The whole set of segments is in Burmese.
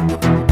Thank you.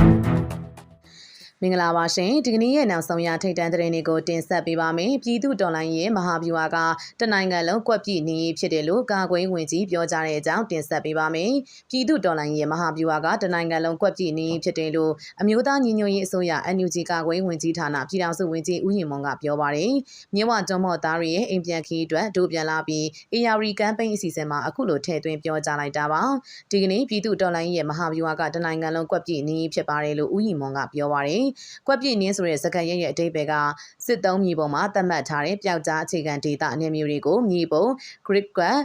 မင်္ဂလာပါရှင်ဒီကနေ့ရဲ့နောက်ဆုံးရထိတ်တန့်သတင်းတွေကိုတင်ဆက်ပေးပါမယ်ပြည်သူတော်လိုင်းရဲ့မဟာဗျူဟာကတနိုင်ငံလုံးကွက်ပြည့်နေဖြစ်တယ်လို့ကာကွယ်ဝင်ကြီးပြောကြားတဲ့အကြောင်းတင်ဆက်ပေးပါမယ်ပြည်သူတော်လိုင်းရဲ့မဟာဗျူဟာကတနိုင်ငံလုံးကွက်ပြည့်နေဖြစ်တယ်လို့အမျိုးသားညီညွတ်ရေးအစိုးရ NUG ကာကွယ်ဝင်ကြီးဌာနပြည်ထောင်စုဝင်ကြီးဦးရင်မွန်ကပြောပါတယ်မြင်းဝတွန်းမော့သားတွေရဲ့အိမ်ပြန်ခီးအတွက်ဒို့ပြန်လာပြီး AR ကမ်ပိန်းအစီအစဉ်မှာအခုလိုထည့်သွင်းပြောကြားလိုက်တာပါဒီကနေ့ပြည်သူတော်လိုင်းရဲ့မဟာဗျူဟာကတနိုင်ငံလုံးကွက်ပြည့်နေဖြစ်ပါတယ်လို့ဦးရင်မွန်ကပြောပါတယ်ကွက်ပြည့်နင်းဆိုတဲ့စကားရဲ့ရဲ့အတိတ်ပဲကစစ်သုံးမြေပုံမှာသတ်မှတ်ထားတဲ့ပျောက်ကြားအခြေခံဒေတာအနေမျိုးတွေကိုမြေပုံ grid ကွက်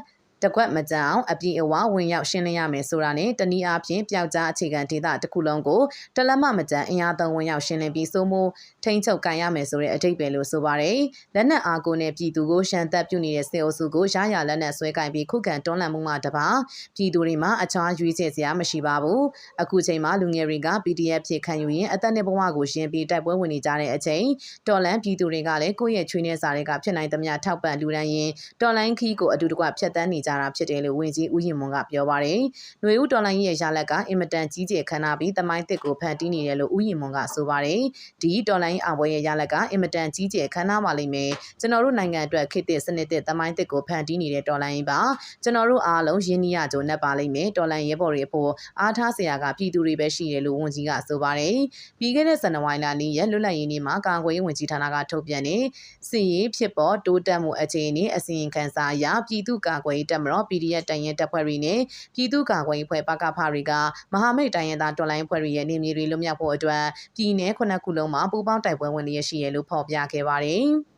တကွက်မကြောင်အပြည့်အဝဝင်ရောက်ရှင်းလင်းရမယ်ဆိုတာနဲ့တနည်းအားဖြင့်ပျောက်ကြားအခြေခံဒေတာတစ်ခုလုံးကိုတလက်မမကြံအင်အားသုံးဝင်ရောက်ရှင်းလင်းပြီးစိုးမိုးထိန်းချုပ်ကန်ရမယ်ဆိုတဲ့အတိတ်ပဲလို့ဆိုပါတယ်လက်နက်အားကိုနဲ့ပြည်သူကိုရှမ်းသက်ပြုနေတဲ့စေအုပ်စုကိုရရလက်နက်ဆွဲကင်ပြီးခုခံတွန်းလှန်မှုမှတပါပြည်သူတွေမှာအချားရွေးချယ်စရာမရှိပါဘူးအခုချိန်မှာလူငယ်တွေက PDF ဖြစ်ခံယူရင်အသက်နဲ့ဘဝကိုရှင်းပြီးတိုက်ပွဲဝင်နေကြတဲ့အချိန်တော်လန်ပြည်သူတွေကလည်းကိုယ့်ရဲ့ချွေးနေစာတွေကဖြစ်နိုင်သမျှထောက်ပံ့လူဒန်းရင်တော်လန်ခီးကိုအတူတကွဖြတ်တန်းနေကြတာဖြစ်တယ်လို့ဝန်ကြီးဦးရင်မွန်ကပြောပါတယ်။ຫນွေဦးတော်လိုင်းရဲ့ရလက်ကအင်မတန်ကြီးကျယ်ခမ်းနားပြီးတမိုင်းတစ်ကိုဖန်တီးနေတယ်လို့ဦးရင်မွန်ကဆိုပါတယ်။ဒီတော်လိုင်းအပွဲရဲ့ရလက်ကအင်မတန်ကြီးကျယ်ခမ်းနားပါလိမ့်မယ်။ကျွန်တော်တို့နိုင်ငံအတွက်ခေတ်သစ်စနစ်သစ်တမိုင်းတစ်ကိုဖန်တီးနေတဲ့တော်လိုင်းပါ။ကျွန်တော်တို့အားလုံးရင်းနှီးရကြုံနဲ့ပါလိမ့်မယ်။တော်လိုင်းရဲဘော်တွေအဖို့အားထားစရာကပြည်သူတွေပဲရှိတယ်လို့ဝန်ကြီးကဆိုပါတယ်။ပြီးခဲ့တဲ့ဇန်နဝါရီလနေ့ရက်လွတ်လပ်ရေးနေ့မှာကာကွယ်ရေးဝန်ကြီးဌာနကထုတ်ပြန်တဲ့စီရေးဖြစ်ပေါ်တိုးတက်မှုအခြေအနေအစီရင်ခံစာအရပြည်သူ့ကာကွယ်ရေးတပ်မတော် PDF တရင်တပ်ဖွဲ့တွေနဲ့ပြည်သူ့ကာကွယ်ရေးဖွဲ့ပကဖတွေကမဟာမိတ်တိုင်းရင်းသားတော်လိုင်းဖွဲ့တွေရဲ့နေမြေတွေလွတ်မြောက်ဖို့အတွက်ပြည်내ခုနှစ်ခုလုံးမှာပူးပေါင်းတိုက်ပွဲဝင်ရရှိရလို့ဖော်ပြခဲ့ပါတယ်။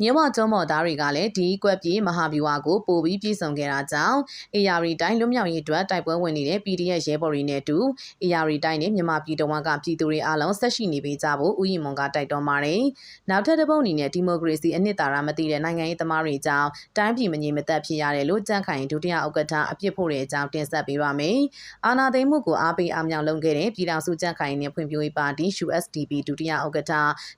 မြင်းဝကျုံးမော်သားတွေကလည်းဒီကွက်ပြေးမဟာဗျူဟာကိုပို့ပြီးပြည်ဆောင်ခဲ့တာကြောင့် AR တိုင်းလွတ်မြောက်ရေးအတွက်တိုက်ပွဲဝင်နေတဲ့ PDF ရဲဘော်တွေနဲ့အတူ AR တိုင်းနဲ့မြန်မာပြည်တော်ကပြည်သူတွေအားလုံးဆက်ရှိနေပေးကြဖို့ဦးရင်မွန်ကတိုက်တွန်းပါတယ်။နောက်ထပ်တစ်ပုတ်အနေနဲ့ဒီမိုကရေစီအနှစ်သာရမသိတဲ့နိုင်ငံရေးသမားတွေကြောင့်တိုင်းပြည်မငြိမ်မသက်ဖြစ်ရတယ်လို့ကြန့်ခိုင်ဒုတိယဥက္ကဋ္ဌအပြစ်ဖို့တဲ့အကြောင်းတင်ဆက်ပေးပါမယ်။အာဏာသိမ်းမှုကိုအားပေးအားမြောက်လုပ်ခဲ့တဲ့ပြည်ထောင်စုကြန့်ခိုင်နဲ့ဖွံ့ဖြိုးရေးပါတီ USDP ဒုတိယဥက္ကဋ္ဌ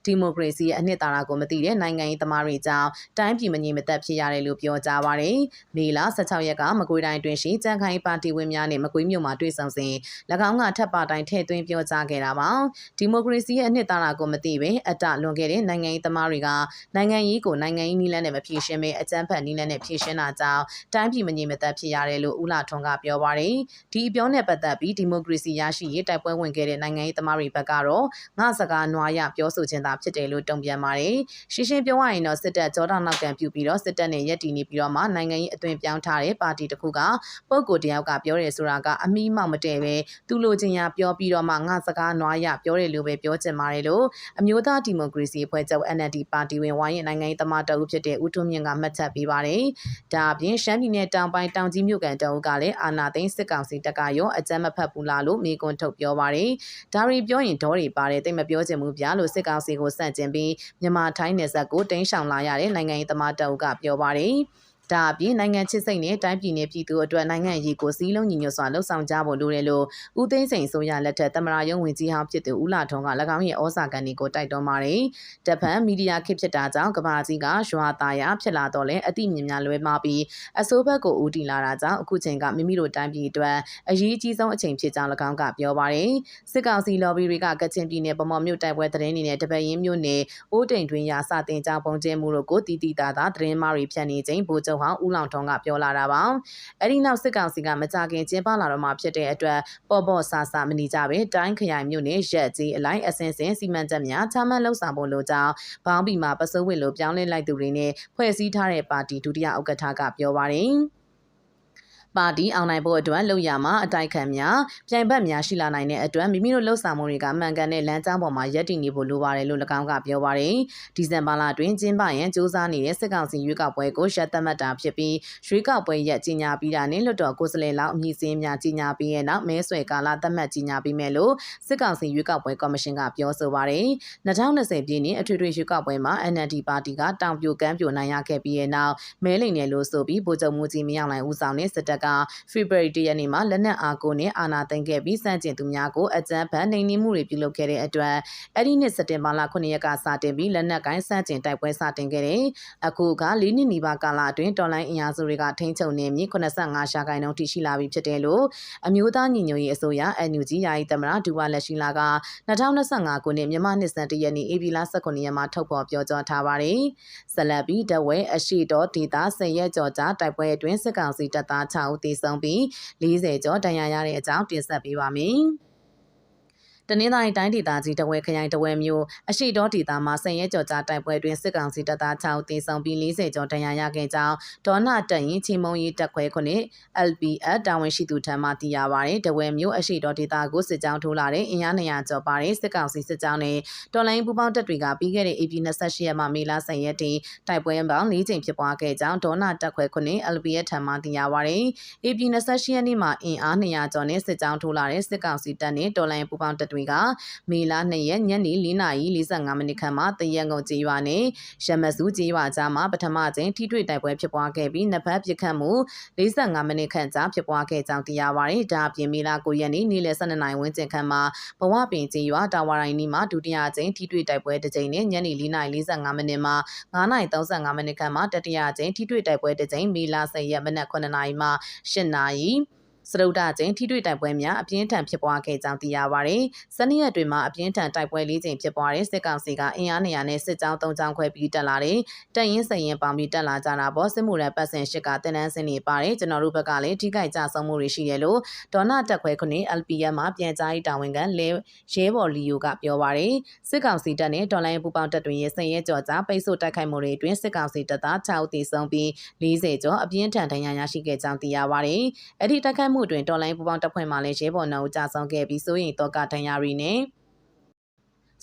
ဒီမိုကရေစီအနှစ်သာရကိုမသိတဲ့နိုင်ငံရေးသမားတွေကြောင့်တိုင်းပြည်မငြိမ်မသက်ဖြစ်ရတယ်လို့ပြောကြားပါရယ်။မေလ16ရက်ကမကွေးတိုင်းတွင်ရှိကြံခိုင်ပါတီဝင်များနဲ့မကွေးမြို့မှာတွေ့ဆုံစဉ်၎င်းကထပ်ပါတိုင်းထည့်သွင်းပြောကြားခဲ့တာပါ။ဒီမိုကရေစီရဲ့အနှစ်သာရကိုမသိပဲအတလွန်ခဲ့တဲ့နိုင်ငံရေးသမားတွေကနိုင်ငံရေးကိုနိုင်ငံရေးနည်းလမ်းနဲ့မဖြေရှင်းဘဲအကြမ်းဖက်နည်းလမ်းနဲ့ဖြေရှင်းတာကြောင့်တိုင်းပြည်မငြိမ်မသက်ဖြစ်ရတယ်လို့ဦးလာထွန်းကပြောပါရယ်။ဒီအပြောနဲ့ပတ်သက်ပြီးဒီမိုကရေစီရရှိရေးတိုက်ပွဲဝင်ခဲ့တဲ့နိုင်ငံရေးသမားတွေဘက်ကတော့ငါစကားနွားရပြောဆိုခြင်းသာဖြစ်တယ်လို့တုံ့ပြန်ပါတယ်။ရှင်းရှင်းပြောရရင်တော့စစ်တပ်ကြောတာနောက်ကန်ပြုပြီးတော့စစ်တပ်နဲ့ရက်တီနေပြီးတော့မှနိုင်ငံရေးအသွင်ပြောင်းထားတဲ့ပါတီတစ်ခုကပုံကိုတယောက်ကပြောတယ်ဆိုတာကအမိမောက်မတည့်ပဲသူလိုချင်ရပြောပြီးတော့မှငါစကားနွားရပြောတယ်လို့ပဲပြောချင်ပါတယ်လို့အမျိုးသားဒီမိုကရေစီအဖွဲ့ချုပ် NLD ပါတီဝင်ဝိုင်းရဲ့နိုင်ငံရေးသမားတအုပ်ဖြစ်တဲ့ဦးထွန်းမြင့်ကမှတ်ချက်ပေးပါတယ်။ဒါအပြင်ရှမ်းပြည်နယ်တောင်ပိုင်းတောင်ကြီးမြို့ကန်တအုပ်ကလည်းအာနာသိန်းစစ်ကောင်စီတပ်ကရောအကြမ်းမဖက်ဘူးလားလို့မိကွန်းထုတ်ပြောပါတယ်။ဒါရီပြောရင်ဒေါ်တွေပါတယ်တိတ်မပြောချင်ဘူးဗျာလို့စစ်ကောင်စီကိုစန့်ကျင်ပြီးမြန်မာထိုင်းနယ်စပ်ကိုတင်းရှောင်လာရတဲ့နိုင်ငံရေးသမားတအုပ်ကပြောပါတယ်။ ဒါအပြင်နိုင်ငံချစ်စိတ်နဲ့တိုင်းပြည်နယ်ပြည်သူအတွက်နိုင်ငံရေးကိုစီးလုံးညီညွတ်စွာလှုပ်ဆောင်ကြဖို့လိုတယ်လို့ဦးသိန်းစိန်ဆိုရလက်ထက်သမရာယုံဝင်ကြီးဟောင်းဖြစ်သူဦးလာထွန်းက၎င်းရဲ့ဩဇာကန်တွေကိုတိုက်တွန်းပါတယ်။တပန်မီဒီယာခေတ်ဖြစ်တာကြောင့်ကဘာကြီးကရွာသားရဖြစ်လာတော့လဲအတိမြင်များလွဲမှားပြီးအစိုးဘက်ကိုဦးတည်လာတာကြောင့်အခုချိန်ကမိမိတို့တိုင်းပြည်အတွက်အရေးအကြီးဆုံးအချိန်ဖြစ်ကြောင်း၎င်းကပြောပါတယ်။စစ်ကောင်စီလော်ဘီတွေကကချင်ပြည်နယ်ဗမော်မြို့တိုက်ပွဲသတင်းတွေနဲ့တပရင်မြို့နယ်အိုးတိန်တွင်ရာစတင်ကြောင်းပုံကျဲမှုတို့ကိုတီတီတာတာသတင်းမားတွေဖြန့်နေခြင်းဗိုလ်ချုပ်ဟောင်းဦးလောင်ထွန်းကပြောလာတာပါအဲ့ဒီနောက်စစ်ကောင်စီကမကြခင်ကျင်းပလာတော့မှဖြစ်တဲ့အတွက်ပေါ်ပေါ်ဆာဆာမနေကြပဲတိုင်းခရိုင်မြို့နယ်ရက်ကြီးအလိုက်အစင်စင်စီမံချက်များချမှတ်လှုပ်ဆောင်ဖို့လိုကြောင်းဘောင်းဘီမှာပစိုးဝင်လိုပြောင်းလဲလိုက်သူတွေနဲ့ဖွဲ့စည်းထားတဲ့ပါတီဒုတိယဥက္ကဋ္ဌကပြောပါတယ် ပါတီအောင်နိုင်ဖို့အတွက်လုပ်ရမှာအတိုက်ခံများပြိုင်ဘက်များရှိလာနိုင်တဲ့အတွက်မိမိတို့လှုပ်ဆောင်မှုတွေကမှန်ကန်တဲ့လမ်းကြောင်းပေါ်မှာရပ်တည်နေဖို့လိုပါတယ်လို့၎င်းကပြောပါတယ်။ဒီဇင်ဘာလတွင်ကျင်းပရန်စ조사နေတဲ့စစ်ကောင်စီရွေးကောက်ပွဲကိုရပ်တတ်မှတ်တာဖြစ်ပြီးရွေးကောက်ပွဲရက်ကြီးညာပြီးတာနဲ့လွတ်တော်ကိုယ်စားလှယ်လောက်အမည်စင်းများကြီးညာပြီးရဲ့နောက်မဲဆွယ်ကာလသတ်မှတ်ကြီးညာပြီးမယ်လို့စစ်ကောင်စီရွေးကောက်ပွဲကော်မရှင်ကပြောဆိုပါတယ်။2020ပြည့်နှစ်အထွေထွေရွေးကောက်ပွဲမှာ NLD ပါတီကတောင်ပြိုကမ်းပြိုနိုင်ရခဲ့ပြီးရဲ့နောက်မဲလိမ်နယ်လို့ဆိုပြီးဗိုလ်ချုပ်မှုကြီးမရောက်နိုင်ဦးဆောင်တဲ့စစ်တပ်ကကဖေဖော်ဝါရီလရက်နေ့မှာလက်နက်အားကိုနဲ့အာဏာသိမ်းခဲ့ပြီးစန့်ကျင်သူများကိုအကြမ်းဖက်နှိမ်နင်းမှုတွေပြုလုပ်ခဲ့တဲ့အတွက်အဲ့ဒီနှစ်စက်တင်ဘာလ9ရက်ကစတင်ပြီးလက်နက်ကိုင်းစန့်ကျင်တိုက်ပွဲစတင်ခဲ့တယ်။အခုက၄နှစ်နီးပါးကာလအတွင်းတော်လိုင်းအင်အားစုတွေကထိန်းချုပ်နေမြင့်85ရှာခိုင်နှုန်းထိရှိလာပြီဖြစ်တယ်လို့အမျိုးသားညီညွတ်ရေးအစိုးရ NUG ယာယီသမ္မတဒူဝါလက်ရှိလာက2025ခုနှစ်မြန်မာနှစ်စံတရက်နေ့ဧပြီလ19ရက်မှာထုတ်ဖော်ပြောကြားထားပါတယ်။ဆက်လက်ပြီးတဝဲအရှိတော်ဒေတာဆယ်ရက်ကျော်ကြာတိုက်ပွဲအတွင်းစစ်ကောင်စီတပ်သား6ဦးသေဆုံးပြီး40ကျော်ဒဏ်ရာရတဲ့အကြောင်းတင်ဆက်ပေးပါမယ်။ တနင်္သာရီတိုင်းဒေသကြီးတဝဲခရိုင်တဝဲမြို့အရှိတော်ဒေသမှာဆယ်ရဲကြော်ကြားတိုက်ပွဲတွင်စစ်ကောင်စီတပ်သား6တေဆောင်ပြီး40ကျော်ဒဏ်ရာရခဲ့ကြောင်းဒေါနာတက်ရင်ချင်းမုံရီတက်ခွဲခုနှစ် LPF တာဝန်ရှိသူထံမှသိရပါဗျ။တဝဲမြို့အရှိတော်ဒေသကိုစစ်ကြောင်းထိုးလာတဲ့အင်အား200ကျော်ပါတဲ့စစ်ကောင်စီစစ်ကြောင်းနဲ့တော်လိုင်းပူပေါင်းတပ်တွေကပြီးခဲ့တဲ့ AP 28ရက်မှမေလ10ရက်ထိတိုက်ပွဲပေါင်း၄ကြိမ်ဖြစ်ပွားခဲ့ကြောင်းဒေါနာတက်ခွဲခုနှစ် LPF ထံမှသိရပါဗျ။ AP 28ရက်နေ့မှာအင်အား200ကျော်နဲ့စစ်ကြောင်းထိုးလာတဲ့စစ်ကောင်စီတပ်နဲ့တော်လိုင်းပူပေါင်းတပ်တွေကမေလ2ရက်ညနေ4:45မိနစ်ခန့်မှာတရက်ငုံကျေးရွာနဲ့ရမစုကျေးရွာကြားမှာပထမကျင်းထိတွေ့တိုက်ပွဲဖြစ်ပွားခဲ့ပြီးနှစ်ဖက်ပစ်ခတ်မှု45မိနစ်ခန့်ကြာဖြစ်ပွားခဲ့ကြောင်းသိရပါတယ်။ဒါအပြင်မေလ9ရက်နေ့နေ့လယ်12နာရီဝန်းကျင်ခန့်မှာဘဝပင်ကျေးရွာတာဝါရိုင်းနီမှာဒုတိယကျင်းထိတွေ့တိုက်ပွဲတစ်ကြိမ်နဲ့ညနေ4:45မိနစ်မှာ9:35မိနစ်ခန့်မှာတတိယကျင်းထိတွေ့တိုက်ပွဲတစ်ကြိမ်မေလ10ရက်မနက်9:00နာရီမှ10:00နာရီ စရုဒ္ဒကျင်းထိတွေ့တိုက်ပွဲများအပြင်းထန်ဖြစ်ပွားခဲ့ကြောင်းသိရပါတယ်။စနေရက်တွေမှာအပြင်းထန်တိုက်ပွဲ၄ကြိမ်ဖြစ်ပွားတဲ့စစ်ကောင်စီကအင်အားနေရာနဲ့စစ်ကြောင်း၃ကြောင်းခွဲပြီးတက်လာတယ်။တပ်ရင်းစရင်ပေါင်းပြီးတက်လာကြတာပေါ့စစ်မှုရပတ်စင်ရှစ်ကတင်နန်းစင်နေပါတယ်။ကျွန်တော်တို့ဘက်ကလည်းထိခိုက်ကြဆုံးမှုတွေရှိတယ်လို့ဒေါနာတက်ခွဲခုနှစ် LPM မှာပြန်ကြားရေးတာဝန်ခံလဲရဲဘော်လီယိုကပြောပါတယ်။စစ်ကောင်စီတပ်နဲ့ဒေါ်လိုင်းပူပေါင်းတပ်တွေရဲ့စင်ရဲကြော်ကြားပိတ်ဆို့တိုက်ခိုက်မှုတွေအတွင်းစစ်ကောင်စီတပ်သား6ဦးသေဆုံးပြီး40ကျော်အပြင်းထန်ဒဏ်ရာရရှိခဲ့ကြောင်းသိရပါတယ်။အဲ့ဒီတိုက်ခိုက်မှုတွင်တော်လိုင်းပူပေါင်းတပ်ဖွဲ့မှလည်းရဲဘော်နှုတ်ကြဆောင်ခဲ့ပြီးစိုးရင်တော့ကဒဏ်ရာတွေနဲ့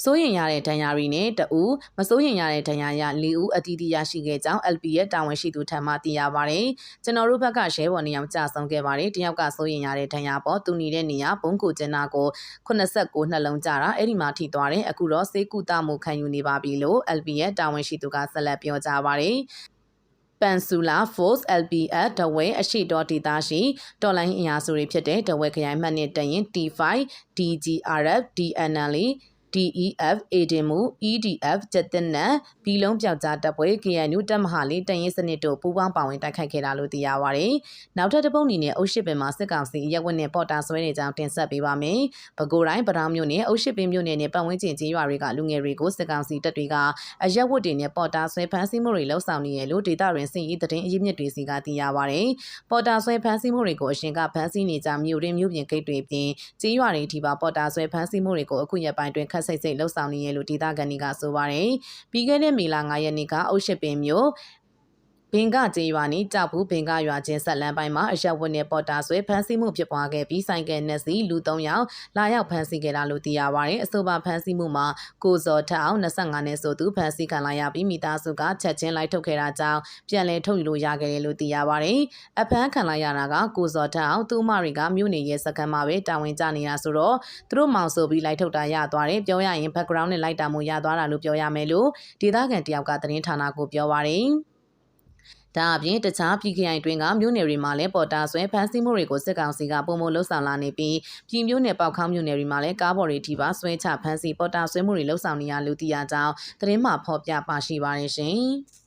စိုးရင်ရတဲ့ဒဏ်ရာတွေနဲ့တအူးမစိုးရင်ရတဲ့ဒဏ်ရာရ၄ဦးအတီးတီးရရှိခဲ့ကြောင်း LP ရဲ့တာဝန်ရှိသူထံမှသိရပါတယ်။ကျွန်တော်တို့ဘက်ကရဲဘော်နေအောင်ကြာဆုံးခဲ့ပါတယ်။တယောက်ကစိုးရင်ရတဲ့ဒဏ်ရာပေါ်သူနေတဲ့နေရာဘုံကိုကျင်းနာကို89နှလုံးကြတာအဲ့ဒီမှာထိသွားတယ်။အခုတော့စေကူတာမှုခံယူနေပါပြီလို့ LP ရဲ့တာဝန်ရှိသူကဆက်လက်ပြောကြားပါတယ်။ ပန်ဆူလာ Force LPF တဝဲအရှိတော်ဒေသရှိတော်လိုင်းအင်အားစုတွေဖြစ်တဲ့တဝဲခရိုင်မှတ်နဲ့တရင် T5 DGRF DNL DEF အေဒင်မူ EDF ကျက်တင်နံဘီလုံးပြောက်ကြားတပ်ဖွဲ့ KNU တပ်မဟာလေးတရင်စနစ်တို့ပူးပေါင်းပါဝင်တိုက်ခိုက်ခဲ့တာလို့သိရပါဗျ။နောက်ထပ်တစ်ပုံအနေနဲ့အုပ်ရှစ်ပင်မှာစစ်ကောင်စီရက်ဝက်နဲ့ပေါ်တာဆွဲနေကြောင်းတင်ဆက်ပေးပါမယ်။ပဲခူးတိုင်းပတောင်မြို့နယ်အုပ်ရှစ်ပင်မြို့နယ်နဲ့ပတ်ဝန်းကျင်ကျေးရွာတွေကလူငယ်တွေကိုစစ်ကောင်စီတပ်တွေကအရက်ဝတ်တွေနဲ့ပေါ်တာဆွဲဖမ်းဆီးမှုတွေလှုပ်ဆောင်နေရလို့ဒေသတွင်စစ်ရေးတရင်အရေးမြစ်တွေစီကသိရပါဗျ။ပေါ်တာဆွဲဖမ်းဆီးမှုတွေကိုအရှင်ကဖမ်းဆီးနေကြမြို့ရင်းမြို့ပြင်ဂိတ်တွေပြင်ကျေးရွာတွေထိပါပေါ်တာဆွဲဖမ်းဆီးမှုတွေကိုအခုရက်ပိုင်းတွင်ခက်ဆိတ်ဆိတ်လှုပ်ဆောင်နေရလို့ဒေသခံတွေကဆိုပါတယ်။ပြီးခဲ့တဲ့မေလ9ရက်နေ့ကအုပ်ရှစ်ပင်မြို့ ဘင်ကကျေးရွာနီကြောက်ဘူးဘင်ကရွာချင်းဆက်လန်းပိုင်းမှာအရက်ဝတ်နဲ့ပေါ်တာဆွဲဖမ်းဆီးမှုဖြစ်ပွားခဲ့ပြီးဆိုင်ကယ်နဲ့စီလူ3ယောက်လာရောက်ဖမ်းဆီးခဲ့တာလို့သိရပါတယ်။အဆိုပါဖမ်းဆီးမှုမှာကိုဇော်ထအောင်25နှစ်ဆိုသူဖမ်းဆီးခံလာရပြီးမိသားစုကချက်ချင်းလိုက်ထုတ်ခဲ့တာကြောင့်ပြန်လည်ထုတ်ယူလို့ရခဲ့တယ်လို့သိရပါတယ်။အဖမ်းခံလာရတာကကိုဇော်ထအောင်သူ့မတွေကမြို့နေရဲ့စကန်မှာပဲတာဝန်ကျနေတာဆိုတော့သူတို့မောင်ဆိုပြီးလိုက်ထုတ်တာရသွားတယ်ပြောရရင် background နဲ့လိုက်တာမှုရသွားတာလို့ပြောရမယ်လို့ဒေသခံတယောက်ကသတင်းဌာနကိုပြောပါတယ်။ ဒါအပြင်တခြားပြည်ခိုင်တွင်ကမြို့နယ်တွေမှာလည်းပေါ်တာဆွဲဖမ်းဆီးမှုတွေကိုစစ်ကောင်စီကပုံမလှုပ်ဆောင်လာနေပြီးပြည်မြို့နယ်ပေါက်ခေါင်းမြို့နယ်တွေမှာလည်းကားပေါ်တွေထိပါဆွဲချဖမ်းဆီးပေါ်တာဆွဲမှုတွေလှုပ်ဆောင်နေရလို့သိရကြောင်းသတင်းမှဖော်ပြပါရှိပါတယ်ရှင်။